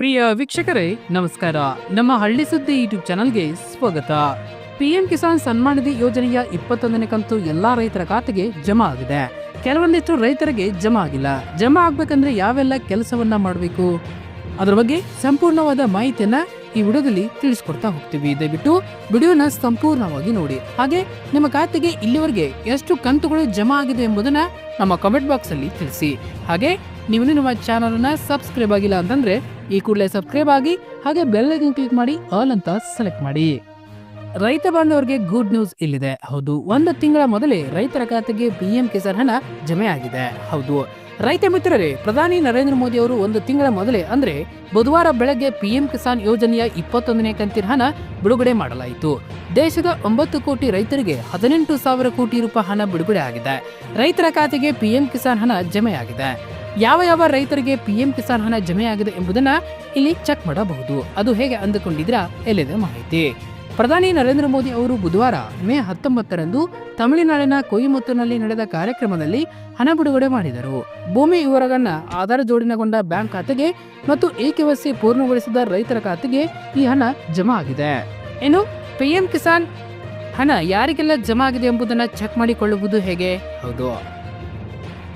ಪ್ರಿಯ ವೀಕ್ಷಕರೇ, ನಮಸ್ಕಾರ. ನಮ್ಮ ಹಳ್ಳಿ ಸುದ್ದಿ ಯೂಟ್ಯೂಬ್ ಚಾನಲ್ಗೆ ಸ್ವಾಗತ. ಪಿಎಂ ಕಿಸಾನ್ ಸನ್ಮಾನ್ ನಿಧಿ ಯೋಜನೆಯ ಇಪ್ಪತ್ತೊಂದನೇ ಕಂತು ಎಲ್ಲಾ ರೈತರ ಖಾತೆಗೆ ಜಮಾ ಆಗಿದೆ. ಕೆಲವೊಂದಿಷ್ಟು ರೈತರಿಗೆ ಜಮಾ ಆಗಿಲ್ಲ. ಜಮಾ ಆಗ್ಬೇಕಂದ್ರೆ ಯಾವೆಲ್ಲ ಕೆಲಸವನ್ನ ಮಾಡಬೇಕು? ಅದರ ಬಗ್ಗೆ ಸಂಪೂರ್ಣವಾದ ಮಾಹಿತಿಯನ್ನ ಈ ವಿಡಿಯೋದಲ್ಲಿ ತಿಳಿಸ್ಕೊಡ್ತಾ ಹೋಗ್ತೀವಿ. ದಯವಿಟ್ಟು ವಿಡಿಯೋನ ಸಂಪೂರ್ಣವಾಗಿ ನೋಡಿ. ಹಾಗೆ ನಿಮ್ಮ ಖಾತೆಗೆ ಇಲ್ಲಿವರೆಗೆ ಎಷ್ಟು ಕಂತುಗಳು ಜಮಾ ಆಗಿದೆ ಎಂಬುದನ್ನ ನಮ್ಮ ಕಮೆಂಟ್ ಬಾಕ್ಸ್ ಅಲ್ಲಿ ತಿಳಿಸಿ. ಹಾಗೆ ನೀವು ನಿಮ್ಮ ಚಾನಲ್ ಅನ್ನ ಸಬ್ಸ್ಕ್ರೈಬ್ ಆಗಿಲ್ಲ ಅಂತಂದ್ರೆ ಈ ಕೂಡಲೇ ಸಬ್ಸ್ಕ್ರೈಬ್ ಆಗಿ ಹಾಗೆ ಬೆಲ್ ಐಕನ್ ಕ್ಲಿಕ್ ಮಾಡಿ ಆಲ್ ಅಂತ ಸೆಲೆಕ್ಟ್ ಮಾಡಿ. ರೈತ ಬಾಂಧವರಿಗೆ ಗುಡ್ ನ್ಯೂಸ್ ಇಲ್ಲಿದೆ. ಹೌದು, ಒಂದು ತಿಂಗಳ ಮೊದಲೇ ರೈತರ ಖಾತೆಗೆ ಪಿಎಂ ಕಿಸಾನ್ ಹಣ ಜಮೆ ಆಗಿದೆ. ಹೌದು, ರೈತ ಮಿತ್ರರೇ, ಪ್ರಧಾನಿ ನರೇಂದ್ರ ಮೋದಿ ಅವರು ಒಂದು ತಿಂಗಳ ಮೊದಲೇ, ಅಂದ್ರೆ ಬುಧವಾರ ಬೆಳಗ್ಗೆ ಪಿಎಂ ಕಿಸಾನ್ ಯೋಜನೆಯ ಇಪ್ಪತ್ತೊಂದನೇ ಕಂತಿನ ಹಣ ಬಿಡುಗಡೆ ಮಾಡಲಾಯಿತು. ದೇಶದ ಒಂಬತ್ತು ಕೋಟಿ ರೈತರಿಗೆ ಹದಿನೆಂಟು ಸಾವಿರ ಕೋಟಿ ರೂಪಾಯಿ ಹಣ ಬಿಡುಗಡೆ ಆಗಿದೆ. ರೈತರ ಖಾತೆಗೆ ಪಿಎಂ ಕಿಸಾನ್ ಹಣ ಜಮೆಯಾಗಿದೆ ಯಾವ ಯಾವ ರೈತರಿಗೆ ಪಿಎಂ ಕಿಸಾನ್ ಹಣ ಜಮೆಯಾಗಿದೆ ಎಂಬುದನ್ನ ಇಲ್ಲಿ ಚೆಕ್ ಮಾಡಬಹುದು. ಅದು ಹೇಗೆ ಅಂದುಕೊಂಡಿದ್ರ ಎಲ್ಲಿದೆ ಮಾಹಿತಿ. ಪ್ರಧಾನಿ ನರೇಂದ್ರ ಮೋದಿ ಅವರು ಬುಧವಾರ ಮೇ ಹತ್ತೊಂಬತ್ತರಂದು ತಮಿಳುನಾಡಿನ ಕೊಯಿಮತ್ತೂರಿನಲ್ಲಿ ನಡೆದ ಕಾರ್ಯಕ್ರಮದಲ್ಲಿ ಹಣ ಬಿಡುಗಡೆ ಮಾಡಿದರು. ಭೂಮಿ ವಿವರಗಳನ್ನ ಆಧಾರ ಜೋಡಣೆಗೊಂಡ ಬ್ಯಾಂಕ್ ಖಾತೆಗೆ ಮತ್ತು ಎ ಕೆವಸಿ ಪೂರ್ಣಗೊಳಿಸಿದ ರೈತರ ಖಾತೆಗೆ ಈ ಹಣ ಜಮಾ ಆಗಿದೆ ಇನ್ನು ಪಿಎಂ ಕಿಸಾನ್ ಹಣ ಯಾರಿಗೆಲ್ಲ ಜಮಾ ಆಗಿದೆ ಎಂಬುದನ್ನ ಚೆಕ್ ಮಾಡಿಕೊಳ್ಳುವುದು ಹೇಗೆ? ಹೌದು.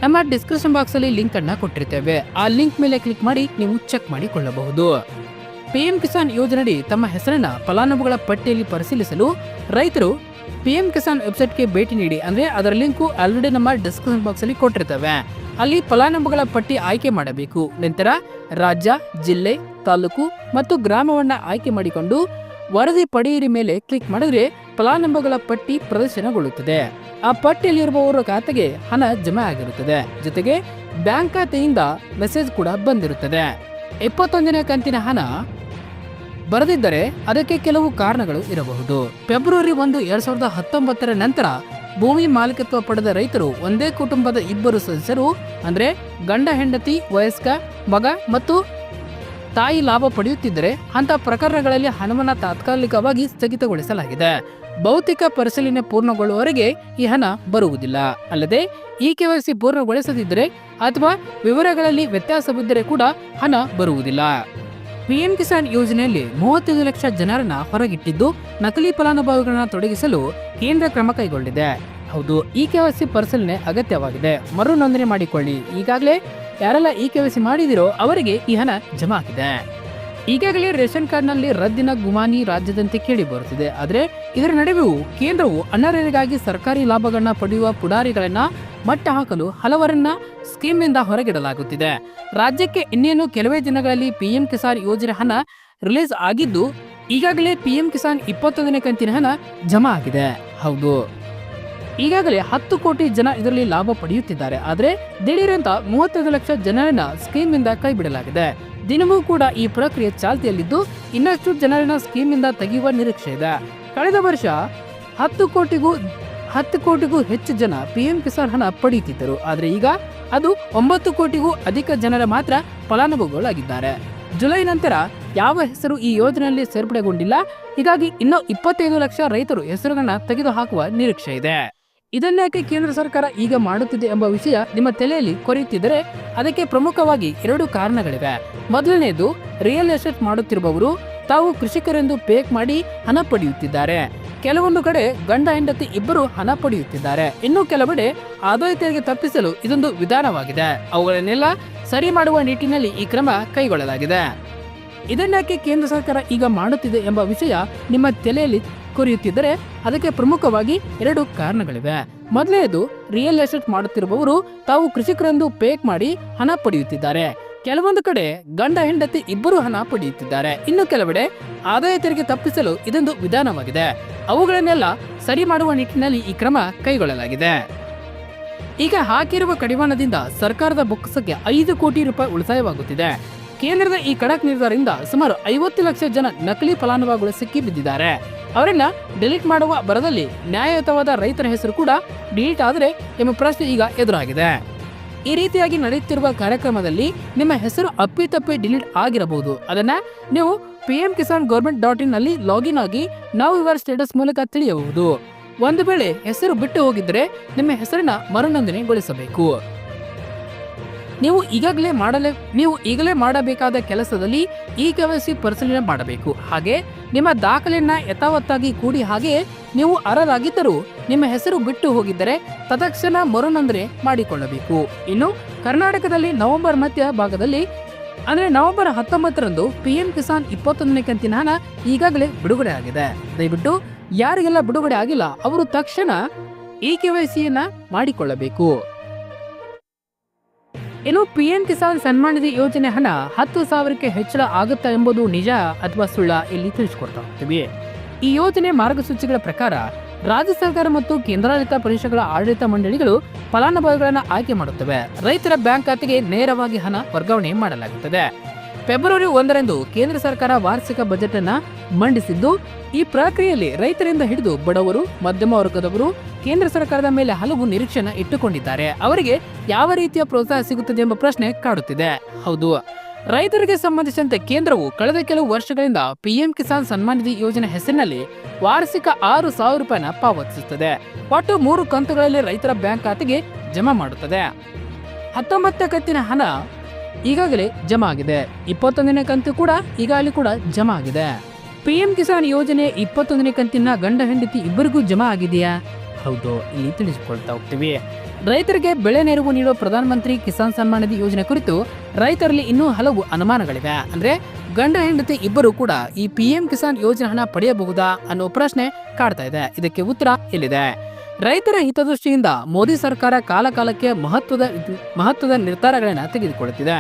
ನಮ್ಮ ಡಿಸ್ಕ್ರಿಪ್ಷನ್ ಬಾಕ್ಸ್ ಅಲ್ಲಿ ಲಿಂಕ್ ಅನ್ನ ಕೊಟ್ಟಿರ್ತೇವೆ. ಆ ಲಿಂಕ್ ಮೇಲೆ ಕ್ಲಿಕ್ ಮಾಡಿ ನೀವು ಚೆಕ್ ಮಾಡಿಕೊಳ್ಳಬಹುದು. ಪಿಎಂ ಕಿಸಾನ್ ಯೋಜನೆಯಡಿ ತಮ್ಮ ಹೆಸರನ್ನ ಫಲಾನುಭವಿಗಳ ಪಟ್ಟಿಯಲ್ಲಿ ಪರಿಶೀಲಿಸಲು ರೈತರು ಪಿಎಂ ಕಿಸಾನ್ ವೆಬ್ಸೈಟ್ಗೆ ಭೇಟಿ ನೀಡಿ. ಅಂದ್ರೆ ಅದರ ಲಿಂಕು ಆಲ್ರೆಡಿ ನಮ್ಮ ಡಿಸ್ಕ್ರಿಪ್ಷನ್ ಬಾಕ್ಸ್ ಅಲ್ಲಿ ಕೊಟ್ಟಿರ್ತೇವೆ. ಅಲ್ಲಿ ಫಲಾನುಭವಿಗಳ ಪಟ್ಟಿ ಆಯ್ಕೆ ಮಾಡಬೇಕು. ನಂತರ ರಾಜ್ಯ, ಜಿಲ್ಲೆ, ತಾಲೂಕು ಮತ್ತು ಗ್ರಾಮವನ್ನ ಆಯ್ಕೆ ಮಾಡಿಕೊಂಡು ವರದಿ ಪಡೆಯಿರಿ ಮೇಲೆ ಕ್ಲಿಕ್ ಮಾಡಿದ್ರೆ ಫಲಾನುಭವಿಗಳ ಪಟ್ಟಿ ಪ್ರದರ್ಶನಗೊಳ್ಳುತ್ತದೆ. ಆ ಪಟ್ಟಿಯಲ್ಲಿರುವವರ ಖಾತೆಗೆ ಹಣ ಜಮೆ ಆಗಿರುತ್ತದೆ. ಜೊತೆಗೆ ಬ್ಯಾಂಕ್ ಖಾತೆಯಿಂದ ಮೆಸೇಜ್ ಕೂಡ ಬಂದಿರುತ್ತದೆ. ಇಪ್ಪತ್ತೊಂದನೇ ಕಂತಿನ ಹಣ ಬರದಿದ್ದರೆ ಅದಕ್ಕೆ ಕೆಲವು ಕಾರಣಗಳು ಇರಬಹುದು. ಫೆಬ್ರವರಿ ಒಂದು, ಎರಡ್ ಸಾವಿರದ ಹತ್ತೊಂಬತ್ತರ ನಂತರ ಭೂಮಿ ಮಾಲೀಕತ್ವ ಪಡೆದ ರೈತರು ಒಂದೇ ಕುಟುಂಬದ ಇಬ್ಬರು ಸದಸ್ಯರು, ಅಂದ್ರೆ ಗಂಡ, ಹೆಂಡತಿ, ವಯಸ್ಕ, ಮಗ ಮತ್ತು ತಾಯಿ ಲಾಭ ಪಡೆಯುತ್ತಿದ್ದರೆ ಅಂತ ಪ್ರಕರಣಗಳಲ್ಲಿ ಹಣವನ್ನು ತಾತ್ಕಾಲಿಕವಾಗಿ ಸ್ಥಗಿತಗೊಳಿಸಲಾಗಿದೆ. ಭೌತಿಕ ಪರಿಶೀಲನೆ ಪೂರ್ಣಗೊಳ್ಳುವವರೆಗೆ ಈ ಹಣ ಬರುವುದಿಲ್ಲ. ಅಲ್ಲದೆ, ಈ ಕೆವೈಸಿ ಪೂರ್ಣಗೊಳಿಸದಿದ್ದರೆ ಅಥವಾ ವಿವರಗಳಲ್ಲಿ ವ್ಯತ್ಯಾಸವಿದ್ದರೆ ಕೂಡ ಹಣ ಬರುವುದಿಲ್ಲ. ಪಿಎಂ ಕಿಸಾನ್ ಯೋಜನೆಯಲ್ಲಿ ಮೂವತ್ತೈದು ಲಕ್ಷ ಜನರನ್ನ ಹೊರಗಿಟ್ಟಿದ್ದು ನಕಲಿ ಫಲಾನುಭವಿಗಳನ್ನ ತೊಡಗಿಸಲು ಕೇಂದ್ರ ಕ್ರಮ ಕೈಗೊಂಡಿದೆ. ಹೌದು, ಈ ಕೆವೈಸಿ ಪರಿಶೀಲನೆ ಅಗತ್ಯವಾಗಿದೆ. ಮರು ನೋಂದಣಿ ಮಾಡಿಕೊಳ್ಳಿ. ಈಗಾಗಲೇ ಯಾರೆಲ್ಲ ಈ ಕೆವೈಸಿ ಮಾಡಿದಿರೋ ಅವರಿಗೆ ಈ ಹಣ ಜಮಾ ಆಗಿದೆ. ಈಗಾಗಲೇ ರೇಷನ್ ಕಾರ್ಡ್ನಲ್ಲಿ ರದ್ದಿನ ಗುಮಾನಿ ರಾಜ್ಯದಂತೆ ಕೇಳಿ ಬರುತ್ತಿದೆ. ಆದರೆ ಇದರ ನಡುವೆಯೂ ಕೇಂದ್ರವು ಅನರ್ಹರಿಗಾಗಿ ಸರ್ಕಾರಿ ಲಾಭಗಳನ್ನ ಪಡೆಯುವ ಪುಡಾರಿಗಳನ್ನ ಮಟ್ಟ ಹಾಕಲು ಹಲವರನ್ನ ಸ್ಕೀಮ್ನಿಂದ ಹೊರಗಿಡಲಾಗುತ್ತಿದೆ. ರಾಜ್ಯಕ್ಕೆ ಇನ್ನೇನು ಕೆಲವೇ ದಿನಗಳಲ್ಲಿ ಪಿಎಂ ಕಿಸಾನ್ ಯೋಜನೆ ಹಣ ರಿಲೀಸ್ ಆಗಿದ್ದು, ಈಗಾಗಲೇ ಪಿಎಂ ಕಿಸಾನ್ ಇಪ್ಪತ್ತೊಂದನೇ ಕಂತಿನ ಹಣ ಜಮಾ ಆಗಿದೆ. ಹೌದು. ಈಗಾಗಲೇ ಹತ್ತು ಕೋಟಿ ಜನ ಇದರಲ್ಲಿ ಲಾಭ ಪಡೆಯುತ್ತಿದ್ದಾರೆ. ಆದರೆ ದಿಢೀರಂತ ಮೂವತ್ತೈದು ಲಕ್ಷ ಜನರನ್ನ ಸ್ಕೀಮ್ ಕೈ ಬಿಡಲಾಗಿದೆ ದಿನವೂ ಕೂಡ ಈ ಪ್ರಕ್ರಿಯೆ ಚಾಲ್ತಿಯಲ್ಲಿದ್ದು ಇನ್ನಷ್ಟು ಜನರನ್ನ ಸ್ಕೀಮ್ನಿಂದ ತೆಗೆಯುವ ನಿರೀಕ್ಷೆ ಇದೆ. ಕಳೆದ ವರ್ಷ ಹತ್ತು ಕೋಟಿಗೂ ಹತ್ತು ಕೋಟಿಗೂ ಹೆಚ್ಚು ಜನ ಪಿಎಂ ಕಿಸಾನ್ ಹಣ ಪಡೆಯುತ್ತಿದ್ದರು ಆದರೆ ಈಗ ಅದು ಒಂಬತ್ತು ಕೋಟಿಗೂ ಅಧಿಕ ಜನರ ಮಾತ್ರ ಫಲಾನುಭವಿಗಳಾಗಿದ್ದಾರೆ. ಜುಲೈ ನಂತರ ಯಾವ ಹೆಸರು ಈ ಯೋಜನೆಯಲ್ಲಿ ಸೇರ್ಪಡೆಗೊಂಡಿಲ್ಲ. ಹೀಗಾಗಿ ಇನ್ನೂ ಇಪ್ಪತ್ತೈದು ಲಕ್ಷ ರೈತರು ಹೆಸರುಗಳನ್ನ ತೆಗೆದುಹಾಕುವ ನಿರೀಕ್ಷೆ ಇದೆ. ಇದನ್ನೇಕೆ ಕೇಂದ್ರ ಸರ್ಕಾರ ಈಗ ಮಾಡುತ್ತಿದೆ ಎಂಬ ವಿಷಯ ನಿಮ್ಮ ತಲೆಯಲ್ಲಿ ಕೊರೆಯುತ್ತಿದ್ದರೆ ಅದಕ್ಕೆ ಪ್ರಮುಖವಾಗಿ ಎರಡು ಕಾರಣಗಳಿವೆ. ಮೊದಲನೆಯದು ರಿಯಲ್ ಎಸ್ಟೇಟ್ ಮಾಡುತ್ತಿರುವವರು ತಾವು ಕೃಷಿಕರೆಂದು ಪೇಕ್ ಮಾಡಿ ಹಣ ಪಡೆಯುತ್ತಿದ್ದಾರೆ. ಕೆಲವೊಂದು ಕಡೆ ಗಂಡ, ಹೆಂಡತಿ ಇಬ್ಬರು ಹಣ ಪಡೆಯುತ್ತಿದ್ದಾರೆ. ಇನ್ನು ಕೆಲವೆಡೆ ಆದಾಯ ತೆರಿಗೆ ತಪ್ಪಿಸಲು ಇದೊಂದು ವಿಧಾನವಾಗಿದೆ. ಅವುಗಳನ್ನೆಲ್ಲ ಸರಿ ಮಾಡುವ ನಿಟ್ಟಿನಲ್ಲಿ ಈ ಕ್ರಮ ಕೈಗೊಳ್ಳಲಾಗಿದೆ. ಇದನ್ನಾಕೆ ಕೇಂದ್ರ ಸರ್ಕಾರ ಈಗ ಮಾಡುತ್ತಿದೆ ಎಂಬ ವಿಷಯ ನಿಮ್ಮ ತಲೆಯಲ್ಲಿ ಕೊರೆಯುತ್ತಿದ್ದರೆ ಅದಕ್ಕೆ ಪ್ರಮುಖವಾಗಿ ಎರಡು ಕಾರಣಗಳಿವೆ. ಮೊದಲನೆಯದು ರಿಯಲ್ ಎಸ್ಟೇಟ್ ಮಾಡುತ್ತಿರುವವರು ತಾವು ಕೃಷಿಕರೆಂದು ಪೇಕ್ ಮಾಡಿ ಹಣ ಪಡೆಯುತ್ತಿದ್ದಾರೆ. ಕೆಲವೊಂದು ಕಡೆ ಗಂಡ, ಹೆಂಡತಿ ಇಬ್ಬರು ಹಣ ಪಡೆಯುತ್ತಿದ್ದಾರೆ. ಇನ್ನು ಕೆಲವೆಡೆ ಆದಾಯ ತೆರಿಗೆ ತಪ್ಪಿಸಲು ಇದೊಂದು ವಿಧಾನವಾಗಿದೆ. ಅವುಗಳನ್ನೆಲ್ಲ ಸರಿ ಮಾಡುವ ನಿಟ್ಟಿನಲ್ಲಿ ಈ ಕ್ರಮ ಕೈಗೊಳ್ಳಲಾಗಿದೆ. ಈಗ ಹಾಕಿರುವ ಕಡಿವಾಣದಿಂದ ಸರ್ಕಾರದ ಬೊಕ್ಕಸಕ್ಕೆ ಐದು ಕೋಟಿ ರೂಪಾಯಿ ಉಳಿತಾಯವಾಗುತ್ತಿದೆ. ಕೇಂದ್ರದ ಈ ಖಡಕ್ ನಿರ್ಧಾರದಿಂದ ಸುಮಾರು ಐವತ್ತು ಲಕ್ಷ ಜನ ನಕಲಿ ಫಲಾನುಭವಿಗಳು ಸಿಕ್ಕಿ ಬಿದ್ದಿದ್ದಾರೆ ಅವರನ್ನ ಡಿಲೀಟ್ ಮಾಡುವ ಬರದಲ್ಲಿ ನ್ಯಾಯಯುತವಾದ ರೈತರ ಹೆಸರು ಕೂಡ ಡಿಲೀಟ್ ಆದರೆ ಎಂಬ ಪ್ರಶ್ನೆ ಈಗ ಎದುರಾಗಿದೆ. ಈ ರೀತಿಯಾಗಿ ನಡೆಯುತ್ತಿರುವ ಕಾರ್ಯಕ್ರಮದಲ್ಲಿ ನಿಮ್ಮ ಹೆಸರು ಅಪ್ಪಿತಪ್ಪಿ ಡಿಲೀಟ್ ಆಗಿರಬಹುದು. ಅದನ್ನ ನೀವು P M Kisan government dot ಇನ್ನಲ್ಲಿ login ಆಗಿ ನಾವು ಇವರ ಸ್ಟೇಟಸ್ ಮೂಲಕ ತಿಳಿಯಬಹುದು. ಒಂದು ವೇಳೆ ಹೆಸರು ಬಿಟ್ಟು ಹೋಗಿದ್ರೆ ನಿಮ್ಮ ಹೆಸರಿನ ಮರುನೋಂದಣಿಗೊಳಿಸಬೇಕು. ನೀವು ಈಗಾಗಲೇ ಮಾಡಲೇ, ನೀವು ಈಗಲೇ ಮಾಡಬೇಕಾದ ಕೆಲಸದಲ್ಲಿ ಈ ಸಿ ಪರಿಶೀಲನೆ ಮಾಡಬೇಕು. ಹಾಗೆ ನಿಮ್ಮ ದಾಖಲೆಯನ್ನ ಯಥಾವತ್ತಾಗಿ ಕೂಡಿ ಹಾಗೆ ನೀವು ಅರರಾಗಿದ್ದರೂ ನಿಮ್ಮ ಹೆಸರು ಬಿಟ್ಟು ಹೋಗಿದ್ದರೆ ತದಕ್ಷಣ ಮರುನಂದ್ರೆ ಮಾಡಿಕೊಳ್ಳಬೇಕು. ಇನ್ನು ಕರ್ನಾಟಕದಲ್ಲಿ ನವೆಂಬರ್ ಮಧ್ಯ ಭಾಗದಲ್ಲಿ, ಅಂದ್ರೆ ನವೆಂಬರ್ ಹತ್ತೊಂಬತ್ತರಂದು ಪಿ ಎಂ ಕಿಸಾನ್ ಇಪ್ಪತ್ತೊಂದನೇ ಕಂತಿನ ಹಣ ಈಗಾಗಲೇ ಬಿಡುಗಡೆ ಆಗಿದೆ. ದಯವಿಟ್ಟು ಯಾರಿಗೆಲ್ಲ ಬಿಡುಗಡೆ ಆಗಿಲ್ಲ, ಅವರು ತಕ್ಷಣ ಈ ಕೆವೈಸಿಯನ್ನ ಮಾಡಿಕೊಳ್ಳಬೇಕು. ಇನ್ನು ಪಿ ಎಂ ಕಿಸಾನ್ ಸನ್ಮಾನ್ ನಿಧಿ ಯೋಜನೆ ಹಣ ಹತ್ತು ಸಾವಿರಕ್ಕೆ ಹೆಚ್ಚಳ ಆಗುತ್ತಾ ಎಂಬುದು ನಿಜ ಅಥವಾ ಸುಳ್ಳ ಇಲ್ಲಿ ತಿಳಿಸಿಕೊಡ್ತಾ ಹೋಗ್ತೀವಿ. ಈ ಯೋಜನೆ ಮಾರ್ಗಸೂಚಿಗಳ ಪ್ರಕಾರ ರಾಜ್ಯ ಸರ್ಕಾರ ಮತ್ತು ಕೇಂದ್ರಾಡಳಿತ ಪ್ರದೇಶಗಳ ಆಡಳಿತ ಮಂಡಳಿಗಳು ಫಲಾನುಭವಿಗಳನ್ನು ಆಯ್ಕೆ ಮಾಡುತ್ತವೆ. ರೈತರ ಬ್ಯಾಂಕ್ ಖಾತೆಗೆ ನೇರವಾಗಿ ಹಣ ವರ್ಗಾವಣೆ ಮಾಡಲಾಗುತ್ತದೆ. ಫೆಬ್ರವರಿ ಒಂದರಂದು ಕೇಂದ್ರ ಸರ್ಕಾರ ವಾರ್ಷಿಕ ಬಜೆಟ್ ಅನ್ನ ಮಂಡಿಸಿದ್ದು, ಈ ಪ್ರಕ್ರಿಯೆಯಲ್ಲಿ ರೈತರಿಂದ ಹಿಡಿದು ಬಡವರು, ಮಧ್ಯಮ ವರ್ಗದವರು, ಕೇಂದ್ರ ಸರ್ಕಾರದ ಮೇಲೆ ಹಲವು ನಿರೀಕ್ಷೆನ ಇಟ್ಟುಕೊಂಡಿದ್ದಾರೆ. ಅವರಿಗೆ ಯಾವ ರೀತಿಯ ಪ್ರೋತ್ಸಾಹ ಸಿಗುತ್ತದೆ ಎಂಬ ಪ್ರಶ್ನೆ ಕಾಡುತ್ತಿದೆ. ಹೌದು. ರೈತರಿಗೆ ಸಂಬಂಧಿಸಿದಂತೆ ಕೇಂದ್ರವು ಕಳೆದ ಕೆಲವು ವರ್ಷಗಳಿಂದ ಪಿಎಂ ಕಿಸಾನ್ ಸನ್ಮಾನ್ ನಿಧಿ ಯೋಜನೆ ಹೆಸರಿನಲ್ಲಿ ವಾರ್ಷಿಕ ಆರು ಸಾವಿರ ರೂಪಾಯಿನ ಪಾವತಿಸುತ್ತದೆ. ಒಟ್ಟು ಮೂರು ಕಂತುಗಳಲ್ಲಿ ರೈತರ ಬ್ಯಾಂಕ್ ಖಾತೆಗೆ ಜಮಾ ಮಾಡುತ್ತದೆ. ಹತ್ತೊಂಬತ್ತ ಕಂತಿನ ಹಣ ಈಗಾಗಲೇ ಜಮಾ ಆಗಿದೆ ಇಪ್ಪತ್ತೊಂದನೇ ಕಂತು ಕೂಡ ಈಗಾಗಲೇ ಕೂಡ ಜಮಾ ಆಗಿದೆ ಪಿಎಂ ಕಿಸಾನ್ ಯೋಜನೆ ಇಪ್ಪತ್ತೊಂದನೇ ಕಂತಿನ ಗಂಡ ಹೆಂಡತಿ ಇಬ್ಬರಿಗೂ ಜಮಾ ಆಗಿದೆಯಾ? ಹೌದು, ಇಲ್ಲಿ ತಿಳಿಸಿಕೊಳ್ತಾ ಹೋಗ್ತೀವಿ. ರೈತರಿಗೆ ಬೆಳೆ ನೆರವು ನೀಡುವ ಪ್ರಧಾನಮಂತ್ರಿ ಕಿಸಾನ್ ಸನ್ಮಾನ ನಿಧಿ ಯೋಜನೆ ಕುರಿತು ರೈತರಲ್ಲಿ ಇನ್ನೂ ಹಲವು ಅನುಮಾನಗಳಿವೆ. ಅಂದ್ರೆ ಗಂಡ ಹೆಂಡತಿ ಇಬ್ಬರು ಕೂಡ ಈ ಪಿ ಎಂ ಕಿಸಾನ್ ಯೋಜನೆ ಹಣ ಪಡೆಯಬಹುದಾ ಅನ್ನೋ ಪ್ರಶ್ನೆ ಕಾಡ್ತಾ ಇದೆ. ಇದಕ್ಕೆ ಉತ್ತರ ಇಲ್ಲಿದೆ ರೈತರ ಹಿತದೃಷ್ಟಿಯಿಂದ ಮೋದಿ ಸರ್ಕಾರ ಕಾಲಕಾಲಕ್ಕೆ ಮಹತ್ವದ ಮಹತ್ವದ ನಿರ್ಧಾರಗಳನ್ನು ತೆಗೆದುಕೊಳ್ಳುತ್ತಿದೆ.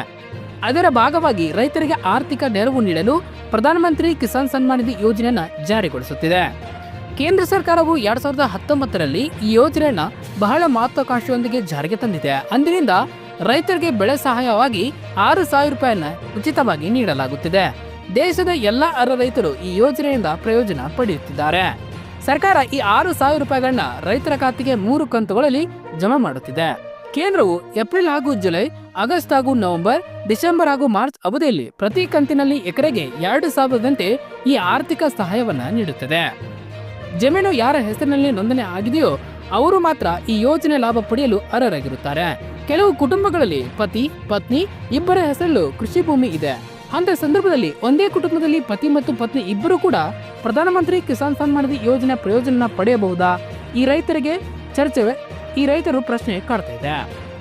ಅದರ ಭಾಗವಾಗಿ ರೈತರಿಗೆ ಆರ್ಥಿಕ ನೆರವು ನೀಡಲು ಪ್ರಧಾನಮಂತ್ರಿ ಕಿಸಾನ್ ಸನ್ಮಾನ್ ನಿಧಿ ಯೋಜನೆಯನ್ನು ಜಾರಿಗೊಳಿಸುತ್ತಿದೆ. ಕೇಂದ್ರ ಸರ್ಕಾರವು ಎರಡ್ ಸಾವಿರದ ಹತ್ತೊಂಬತ್ತರಲ್ಲಿ ಈ ಯೋಜನೆಯನ್ನು ಬಹಳ ಮಹತ್ವಾಕಾಂಕ್ಷೆಯೊಂದಿಗೆ ಜಾರಿಗೆ ತಂದಿದೆ. ಅಂದಿನಿಂದ ರೈತರಿಗೆ ಬೆಳೆ ಸಹಾಯವಾಗಿ ಆರು ಸಾವಿರ ರೂಪಾಯಿಯನ್ನು ಉಚಿತವಾಗಿ ನೀಡಲಾಗುತ್ತಿದೆ. ದೇಶದ ಎಲ್ಲ ಅರ್ಹ ರೈತರು ಈ ಯೋಜನೆಯಿಂದ ಪ್ರಯೋಜನ ಪಡೆಯುತ್ತಿದ್ದಾರೆ. ಸರ್ಕಾರ ಈ ಆರು ಸಾವಿರ ರೂಪಾಯಿಗಳನ್ನ ರೈತರ ಖಾತೆಗೆ ಮೂರು ಕಂತುಗಳಲ್ಲಿ ಜಮಾ ಮಾಡುತ್ತಿದೆ. ಕೇಂದ್ರವು ಏಪ್ರಿಲ್ ಹಾಗೂ ಜುಲೈ, ಆಗಸ್ಟ್ ಹಾಗೂ ನವೆಂಬರ್, ಡಿಸೆಂಬರ್ ಹಾಗೂ ಮಾರ್ಚ್ ಅವಧಿಯಲ್ಲಿ ಪ್ರತಿ ಕಂತಿನಲ್ಲಿ ಎಕರೆಗೆ ಎರಡು ಸಾವಿರದಂತೆ ಈ ಆರ್ಥಿಕ ಸಹಾಯವನ್ನ ನೀಡುತ್ತದೆ. ಜಮೀನು ಯಾರ ಹೆಸರಿನಲ್ಲಿ ನೋಂದಣಿ ಆಗಿದೆಯೋ ಅವರು ಮಾತ್ರ ಈ ಯೋಜನೆ ಲಾಭ ಪಡೆಯಲು ಅರ್ಹರಾಗಿರುತ್ತಾರೆ. ಕೆಲವು ಕುಟುಂಬಗಳಲ್ಲಿ ಪತಿ, ಪತ್ನಿ, ಇಬ್ಬರ ಹೆಸರಲ್ಲೂ ಕೃಷಿ ಭೂಮಿ ಇದೆ. ಅಂತ ಸಂದರ್ಭದಲ್ಲಿ ಒಂದೇ ಕುಟುಂಬದಲ್ಲಿ ಪತಿ ಮತ್ತು ಪತ್ನಿ ಇಬ್ಬರು ಕೂಡ ಪ್ರಧಾನಮಂತ್ರಿ ಕಿಸಾನ್ ಸನ್ಮಾನ್ ನಿಧಿ ಯೋಜನೆ ಪ್ರಯೋಜನ ಪಡೆಯಬಹುದಾ? ಈ ರೈತರಿಗೆ ಚರ್ಚೆ ಈ ರೈತರು ಪ್ರಶ್ನೆ ಕಾಡ್ತಾ ಇದೆ.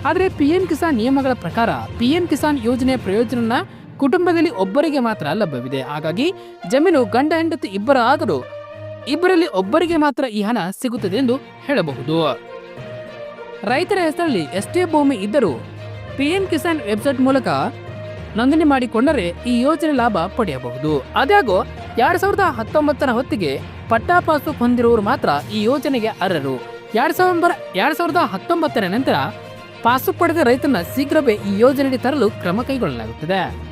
ಆದರೆ ಪಿಎಂ ಕಿಸಾನ್ ನಿಯಮಗಳ ಪ್ರಕಾರ ಪಿಎಂ ಕಿಸಾನ್ ಯೋಜನೆ ಪ್ರಯೋಜನ ಕುಟುಂಬದಲ್ಲಿ ಒಬ್ಬರಿಗೆ ಮಾತ್ರ ಲಭ್ಯವಿದೆ. ಹಾಗಾಗಿ ಜಮೀನು ಗಂಡ, ಹೆಂಡತಿ ಇಬ್ಬರ ಆದರೂ ಇಬ್ಬರಲ್ಲಿ ಒಬ್ಬರಿಗೆ ಮಾತ್ರ ಈ ಹಣ ಸಿಗುತ್ತದೆ ಎಂದು ಹೇಳಬಹುದು. ರೈತರ ಹೆಸರಲ್ಲಿ ಎಷ್ಟೇ ಭೂಮಿ ಇದ್ದರೂ ಪಿಎಂ ಕಿಸಾನ್ ವೆಬ್ಸೈಟ್ ಮೂಲಕ ನೋಂದಣಿ ಮಾಡಿಕೊಂಡರೆ ಈ ಯೋಜನೆ ಲಾಭ ಪಡೆಯಬಹುದು. ಆದಾಗ್ಯೂ ಎರಡ್ ಸಾವಿರದ ಹತ್ತೊಂಬತ್ತರ ಹೊತ್ತಿಗೆ ಪಟ್ಟಾ ಪಾಸು ಹೊಂದಿರುವವರು ಮಾತ್ರ ಈ ಯೋಜನೆಗೆ ಅರ್ಹರು. ಎರಡ್ ಸಾವಿರ ಎರಡ್ ಸಾವಿರದ ಹತ್ತೊಂಬತ್ತರ ನಂತರ ಪಾಸು ಪಡೆದ ರೈತರನ್ನ ಶೀಘ್ರವೇ ಈ ಯೋಜನೆಗೆ ತರಲು ಕ್ರಮ ಕೈಗೊಳ್ಳಲಾಗುತ್ತದೆ.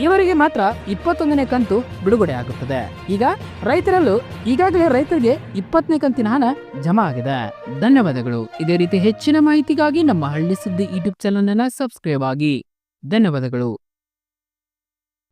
ಇವರಿಗೆ ಮಾತ್ರ ಇಪ್ಪತ್ತೊಂದನೇ ಕಂತು ಬಿಡುಗಡೆ ಆಗುತ್ತದೆ. ಈಗ ರೈತರಲ್ಲೂ ಈಗಾಗಲೇ ರೈತರಿಗೆ ಇಪ್ಪತ್ತನೇ ಕಂತಿನ ಹಣ ಜಮಾ ಆಗಿದೆ. ಧನ್ಯವಾದಗಳು. ಇದೇ ರೀತಿ ಹೆಚ್ಚಿನ ಮಾಹಿತಿಗಾಗಿ ನಮ್ಮ ಹಳ್ಳಿ ಸುದ್ದಿ ಯೂಟ್ಯೂಬ್ ಚಾನಲ್ ಅನ್ನ ಸಬ್ಸ್ಕ್ರೈಬ್ ಆಗಿ. ಧನ್ಯವಾದಗಳು.